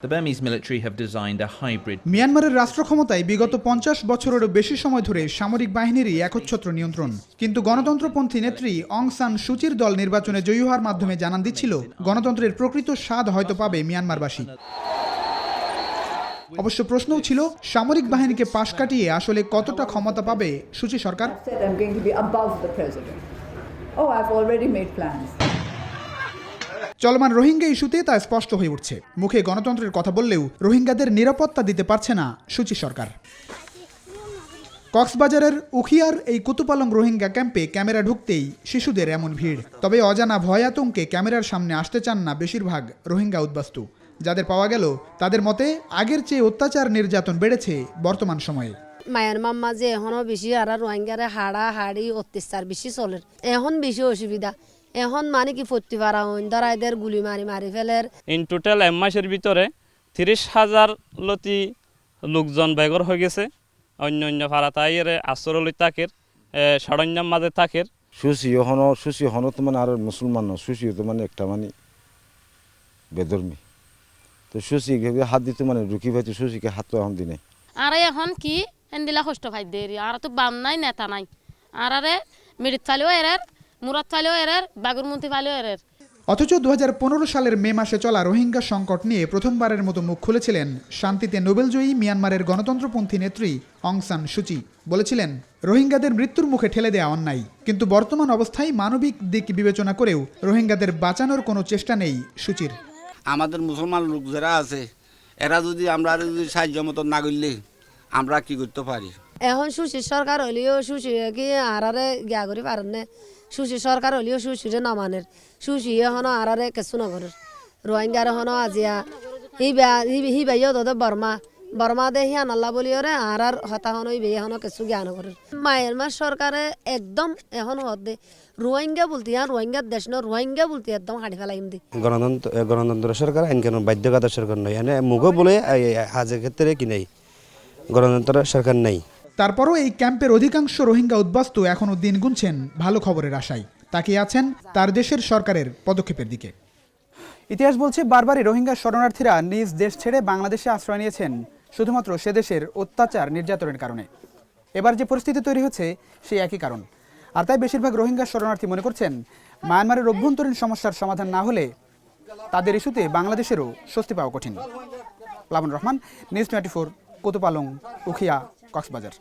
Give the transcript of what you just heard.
The Burmese military have designed a hybrid মিয়ানমারের রাষ্ট্র ক্ষমতায় বিগত পঞ্চাশ বছরেরও বেশি সময় ধরে সামরিক বাহিনীরই একচ্ছত্র নিয়ন্ত্রণ কিন্তু গণতন্ত্রপন্থী নেত্রী অং সান সুচির দল নির্বাচনে জয়ী হওয়ার মাধ্যমে জানান দিচ্ছিল গণতন্ত্রের প্রকৃত স্বাদ হয়তো পাবে মিয়ানমারবাসী অবশ্য প্রশ্নও ছিল সামরিক বাহিনীকে পাশ কাটিয়ে আসলে কতটা ক্ষমতা পাবে সুচি সরকার. Oh, I've already made plans. চলমান রোহিঙ্গা ইস্যুতে তা স্পষ্ট হয়ে উঠছে। মুখে গণতন্ত্রের কথা বললেও রোহিঙ্গাদের নিরাপত্তা দিতে পারছে না সুচি সরকার। কক্সবাজারের উখিয়ার এই কুতুপালং রোহিঙ্গা ক্যাম্পে ক্যামেরা ঢুকতেই শিশুদের এমন ভিড়। তবে অজানা ভয় আতঙ্কে ক্যামেরার সামনে আসতে চান না বেশিরভাগ রোহিঙ্গা উদ্বাস্তু। যাদের পাওয়া গেল, তাদের মতে আগের চেয়ে অত্যাচার নির্যাতন বেড়েছে বর্তমান সময়ে। মায়ের মাম্মা যে এখনও বেশি আর রোহিঙ্গারে হাড়া হাড়ি অত্যাচার বেশি চলে। এখন বেশি অসুবিধা। এখন মানে কি ফর্তি পারা হইন? ধরা এদের গুলি মারি মারি ফেলের। ইন টোটাল এক মাসের ভিতরে তিরিশ হাজার লতি লোকজন বেগর হয়ে গেছে। অন্য অন্য ভাড়া তাই তাইয়ের আশ্রয় তাকের সরঞ্জাম মাঝে তাকের। সুশি হন সুশি হন তো মানে আর মুসলমান ন সুশি তো মানে একটা মানে বেদর্মী। তো সুশি হাত দিতে মানে রুকি ভাইতে সুশিকে হাত তো এখন দিনে। আর এখন কি? এন্দিলা কষ্ট খাই দেরি আর তো বাম নাই নেতা নাই। আর আরে মিরিত ফালেও এরের মুরাত ফালেও এরের বাগুরমন্তি ফালেও এরের। অথচ দুহাজার পনেরো সালের মে মাসে চলা রোহিঙ্গা সংকট নিয়ে প্রথমবারের মতো মুখ খুলেছিলেন শান্তিতে নোবেলজয়ী মিয়ানমারের গণতন্ত্রপন্থী নেত্রী অংসান সুচি বলেছিলেন রোহিঙ্গাদের মৃত্যুর মুখে ঠেলে দেওয়া অন্যায়। কিন্তু বর্তমান অবস্থায় মানবিক দিক বিবেচনা করেও রোহিঙ্গাদের বাঁচানোর কোনো চেষ্টা নেই সুচির আমাদের মুসলমান লোক যারা আছে এরা যদি আমরা যদি সাহায্য মতো না করলে আমরা কি করতে পারি? এখন সুশীল সরকার হলেও সুশী কি আরারে গিয়া করি পারেন না সুশীল সরকার হলেও সুশীরে নমানের। সুশী এখনও আরারে কিছু নগরের। রোহিঙ্গার এখনও আজিয়া। হি হি বাইও তো বর্মা। বর্মা দে হিয়া নাল্লা বলি ওরে আর আর হতাহন হইবে, এখনও কিছু জ্ঞান করে মায়ানমার সরকারে একদম এখন হদ দে। রোহিঙ্গা বলতে হ্যাঁ রোহিঙ্গার দেশ ন রোহিঙ্গা বলতে একদম হাঁটি ফেলাই দি গণতন্ত্র গণতন্ত্র সরকার, আইন কানুন বাধ্যকতা সরকার নয় এনে মুখও বলে হাজের ক্ষেত্রে কি নেই? গণতন্ত্র সরকার নেই। তারপরও এই ক্যাম্পের অধিকাংশ রোহিঙ্গা উদ্বাস্তু এখনও দিন গুনছেন ভালো খবরের আশায়। তাকিয়ে আছেন তার দেশের সরকারের পদক্ষেপের দিকে। ইতিহাস বলছে বারবারই রোহিঙ্গা শরণার্থীরা নিজ দেশ ছেড়ে বাংলাদেশে আশ্রয় নিয়েছেন, শুধুমাত্র সে দেশের অত্যাচার নির্যাতনের কারণে। এবার যে পরিস্থিতি তৈরি হচ্ছে, সেই একই কারণ। আর তাই বেশিরভাগ রোহিঙ্গা শরণার্থী মনে করছেন, মায়ানমারের অভ্যন্তরীণ সমস্যার সমাধান না হলে তাদের ইস্যুতে বাংলাদেশেরও স্বস্তি পাওয়া কঠিন। Plabon Rahman, news twenty four, Kutupalong, Ukhia, Cox's Bazar.